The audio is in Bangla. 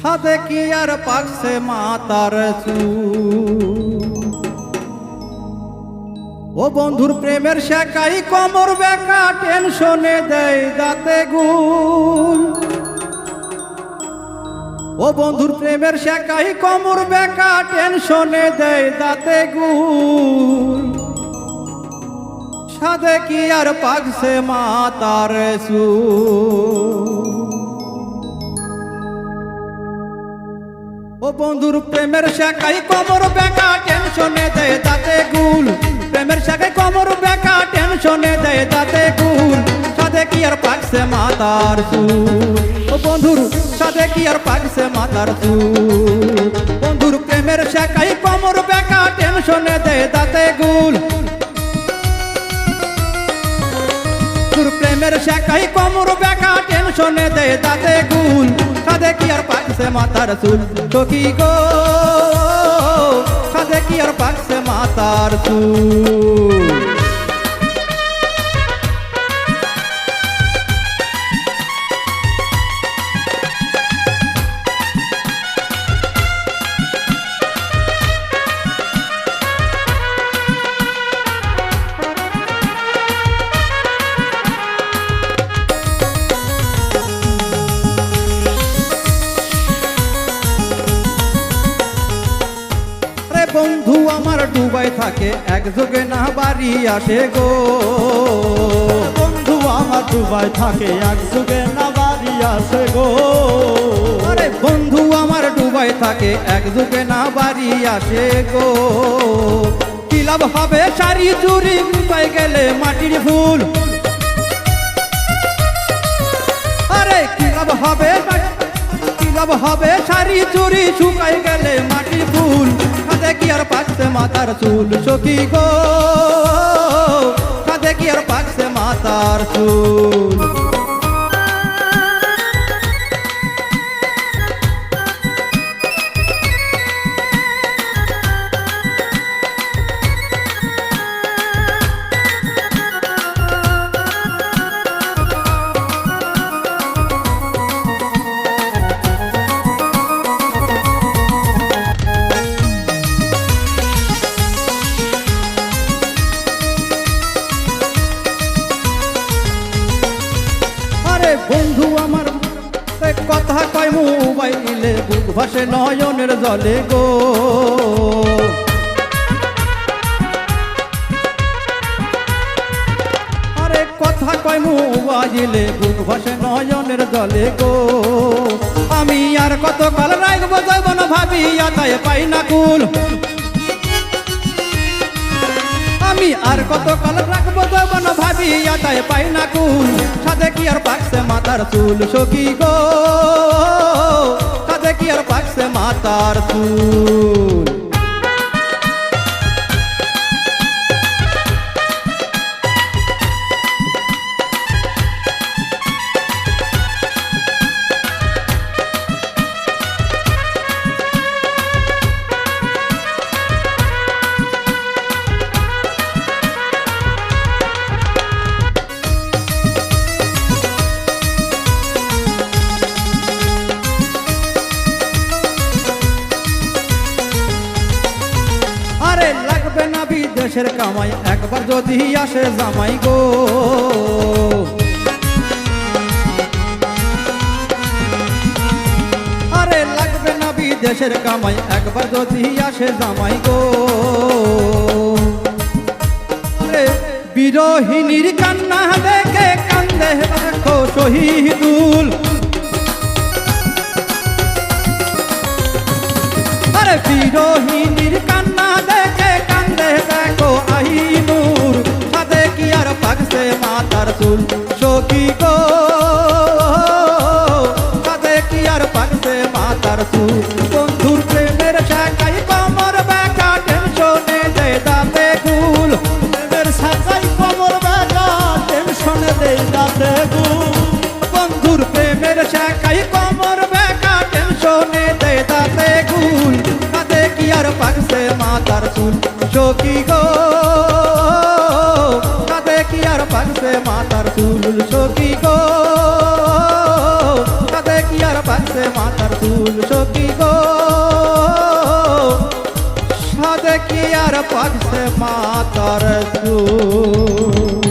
সাদে কি আর পাকছে মাতার চুল? ও বন্ধুর প্রেমের শেখাই কমর বেকা, টেনশনে দেয় দাঁতে গুল ও বন্ধুর প্রেমের শেখাই কমর বেকা, টেনশনে দেয় দাঁতে গুল সাদে কি আর পাকছে মাতার চুল? ও বন্ধুর প্রেমের শাখাই কমর বেকা টেনশনে দেয় তাতে গুল। প্রেমের শাখাই কমর বেকা টেনশনে দেয় তাতে গুল। সাথে কি আর পাকছে মাতার চুল? ও বন্ধুর সাথে কি আর পাকছে মাতার চুল? বন্ধুর প্রেমের শাখাই কমর বেকা টেনশনে দেয় তাতে গুল। প্রেমের শেখাই কমর বেকা টেনশনে দেয় তাতে গুল। কাঁদে কি আর পাকছে মাতার চুল সখী গো? কাঁদে কি আর পাকছে মাতার চুল থাকে এক যোগে না বাড়ি আসে গো। বন্ধু আমার দুবাই থাকে এক যুগে না বাড়ি আসে গো। আরে বন্ধু আমার ডুবাই থাকে এক যুগে না বাড়ি আসে গো। কি লাভ হবে শাড়ি চুরি পাই গেলে মাটির ফুল। আরে কি লাভ হবে কি লাভ হবে শাড়ি চুরি শুকাই গেলে মাটির ফুল। কাঁধে কি আর পাকছে মাতার চুল সখী গো? কাঁধে কি আর পাকছে মাতার চুল? কথা কয় মোবাইলে, বুক ভাসে নয়নের জলে গো। আরে কথা কয় মোবাইলে, বুক ভাসে নয়নের জলে গো। আমি আর কত কাল রাখব যাইব না ভাবি তাই পাই না কুল। আমি আর কত কাল রাখব যৌবন ভাবি তাই পাই না কুল। সাথে কি আর পাকছে মাতার চুল সখী গো? পাকছে মাতার না বিদেশের কামাই একবার যদি আসে জামাই গো। আরে লাগবে না বিদেশের কামাই, একবার যদি আসে জামাই গো। আরে বিরোহিনীর কান্না দেখে কান্দে রাখো শহীদুল। চুল সখী গো। সাথে কি আর পাকছে মাতার চুল বন্ধুর প্রেমের শাখাই কমর বেকা টেনশনে দে দাতে কুল। প্রেমের সাজাই কমর বেলা টেনশনে দেই দাঁতে গুল বন্ধুর প্রেমের শাখাই কমর বেকা টেনশনে দে দাতে কুল। সাথে কি আর পাকছে মাতার চুল সখী গো। কি আর পাকছে মাতার চুল সখী গো। সাথে কি আর পাকছে মাতার চুল সখী গো। সাদে কি আর পাকছে মাতার চুল